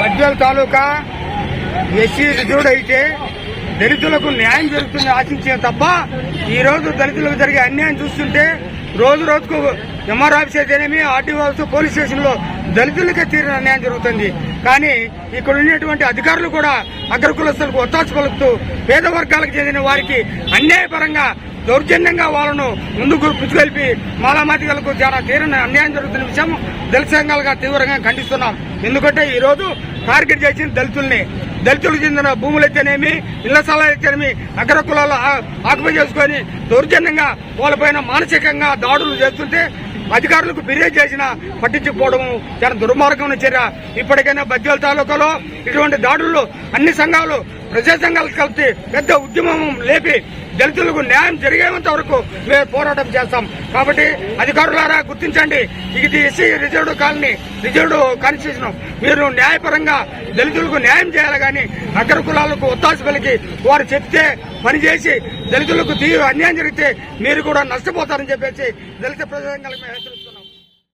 మధ్యల తాలూకా SC reserved అయితే దళితులకు న్యాయం జరుగుతుంది ఆశించే తప్ప ఈ రోజు దళితులకు జరిగే అన్యాయం చూస్తుంటే రోజు రోజుకు ఎంఆర్ ఆఫీస్ అయితేనేమి ఆర్టీఓ ఆఫీస్ పోలీస్ స్టేషన్లో దళితులకే తీరిన అన్యాయం జరుగుతుంది. కానీ ఇక్కడ ఉన్నటువంటి అధికారులు కూడా అగ్రకులస్తులకు ఒత్తాసు పలుకుతూ పేద వర్గాలకు చెందిన వారికి అన్యాయపరంగా దౌర్జన్యంగా వాళ్ళను ముందుకు పుచ్చుకెళ్ళి మాలామాతికలకు చాలా తీరని అన్యాయం జరుగుతున్న విషయం దళిత సంఘాలుగా తీవ్రంగా ఖండిస్తున్నాం. ఎందుకంటే ఈ రోజు టార్గెట్ చేసిన దళితుల్ని దళితులకు చెందిన భూములు అయితేనేమి ఇళ్ళ స్థలాలు అయితేనేమి అగ్ర కులాలు ఆ- ఆక్యుపై చేసుకొని దౌర్జన్యంగా వాళ్ళపైన మానసికంగా దాడులు చేస్తుంటే అధికారులకు ఫిర్యాదు చేసినా పట్టించుకోవడం చాలా దుర్మార్గమైన చర్య. ఇప్పటికైనా బద్వేల తాలూకాలో ఇటువంటి దాడుల్లో అన్ని సంఘాలు ప్రజా సంఘాలు కలిసి పెద్ద ఉద్యమం లేపి దళితులకు న్యాయం జరిగేంత వరకు మేము పోరాటం చేస్తాం కాబట్టి అధికారులారా గుర్తించండి ఇది SC reserved colony reserved constitution మీరు న్యాయపరంగా దళితులకు న్యాయం చేయాలి కానీ అగ్ర కులాలకు ఒత్తాసు పలికి వారు చెప్తే పనిచేసి దళితులకు తీవ్ర అన్యాయం జరిగితే మీరు కూడా నష్టపోతారని చెప్పేసి దళిత ప్రజాసంఘాలకు మేము హెచ్చరిస్తున్నాం.